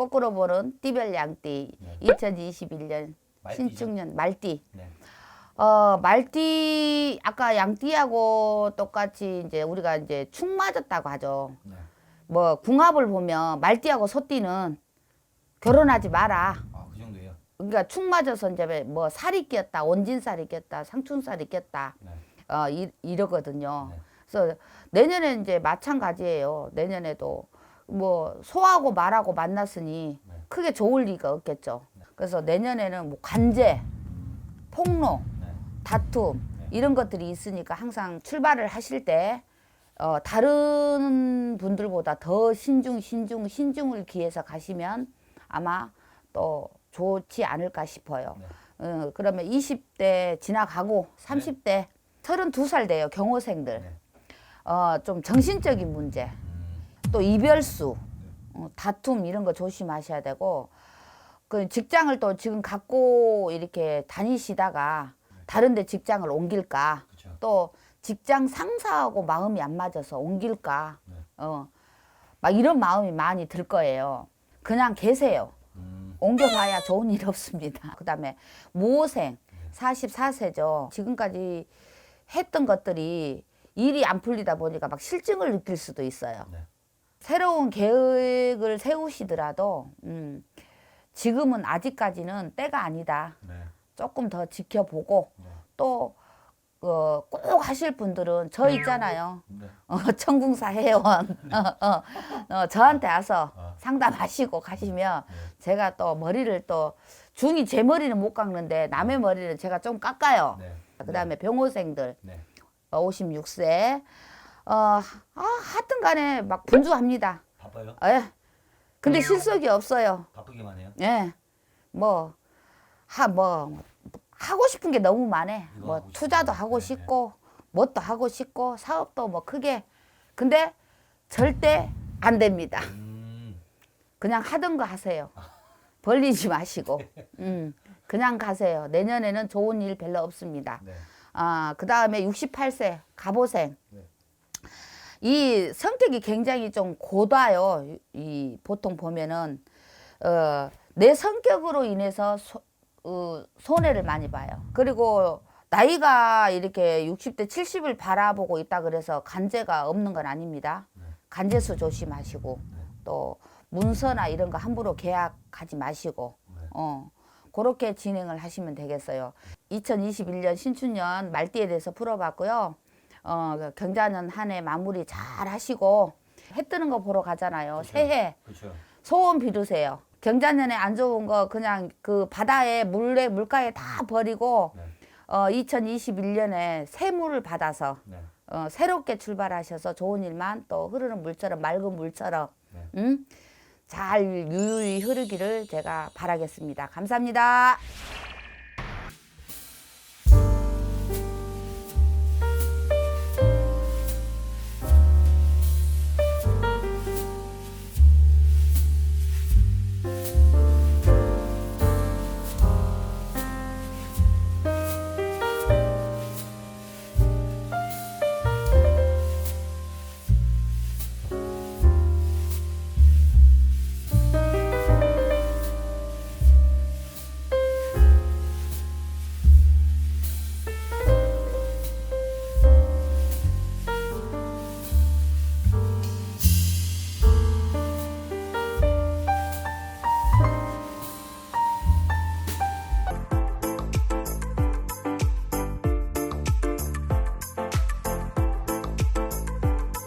거꾸로 보는 띠별 양띠 네. 2021년 말띠죠? 신축년 말띠. 네. 어, 말띠 아까 양띠하고 똑같이 이제 우리가 이제 축 맞았다고 하죠. 네. 뭐 궁합을 보면 말띠하고 소띠는 결혼하지 마라. 아, 그 정도예요. 그러니까 축 맞아서 이제 뭐 살이 꼈다, 온진살이 꼈다, 상춘살이 꼈다. 네. 어, 이, 이러거든요. 네. 그래서 내년에 이제 마찬가지예요. 내년에도 뭐 소하고 말하고 만났으니 네. 크게 좋을 리가 없겠죠. 그래서 내년에는 뭐 관제, 폭로, 네. 다툼 네. 이런 것들이 있으니까 항상 출발을 하실 때 어, 다른 분들보다 더 신중, 신중, 신중을 기해서 가시면 아마 또 좋지 않을까 싶어요. 네. 어, 그러면 20대 지나가고 30대 32살 돼요 경호생들. 네. 어, 좀 정신적인 문제, 음, 또 이별수, 어, 다툼 이런 거 조심하셔야 되고 그 직장을 또 지금 갖고 이렇게 다니시다가 다른데 직장을 옮길까 그렇죠. 또 직장 상사하고 마음이 안 맞아서 옮길까 네. 어, 막 이런 마음이 많이 들 거예요. 그냥 계세요. 음, 옮겨봐야 좋은 일 없습니다. 그 다음에 모생 44세죠. 지금까지 했던 것들이 일이 안 풀리다 보니까 막 실증을 느낄 수도 있어요. 네. 새로운 계획을 세우시더라도 음, 지금은 아직까지는 때가 아니다. 네. 조금 더 지켜보고 네. 또 어, 꼭 하실 분들은 저 있잖아요. 네. 어, 청궁사 회원 어, 어, 어, 저한테 와서 아. 상담하시고 가시면 네. 제가 또 머리를 또 중이 제 머리는 못 깎는데 남의 머리는 제가 좀 깎아요. 네. 그다음에 병호생들 네. 어, 56세 어, 아, 하여튼 간에 막 분주합니다. 바빠요? 예. 근데 실속이 없어요. 바쁘기만 해요? 예. 뭐, 하, 뭐, 하고 싶은 게 너무 많아. 이거 뭐, 하고 투자도 하고 네, 싶고, 뭣도 하고 싶고, 사업도 뭐 크게. 근데 절대 안 됩니다. 음, 그냥 하던 거 하세요. 벌리지 마시고. 음, 그냥 가세요. 내년에는 좋은 일 별로 없습니다. 네. 아, 그 다음에 68세 갑오생. 네. 이 성격이 굉장히 좀 고다요. 이 보통 보면은 어, 내 성격으로 인해서 소, 어, 손해를 많이 봐요. 그리고 나이가 이렇게 60대 70을 바라보고 있다 그래서 간제가 없는 건 아닙니다. 네. 간제수 조심하시고 또 문서나 이런 거 함부로 계약하지 마시고 네. 어 그렇게 진행을 하시면 되겠어요. 2021년 신춘년 말띠에 대해서 풀어봤고요. 어그 경자년 한 해 마무리 잘 하시고 해 뜨는 거 보러 가잖아요. 그렇죠. 새해 그렇죠. 소원 비두세요. 경자년에 안 좋은 거 그냥 그 바다에 물에 물가에 다 버리고 네. 어 2021년에 새물을 받아서 네. 어, 새롭게 출발하셔서 좋은 일만 또 흐르는 물처럼 맑은 물처럼 네. 음? 잘 유유히 흐르기를 제가 바라겠습니다. 감사합니다.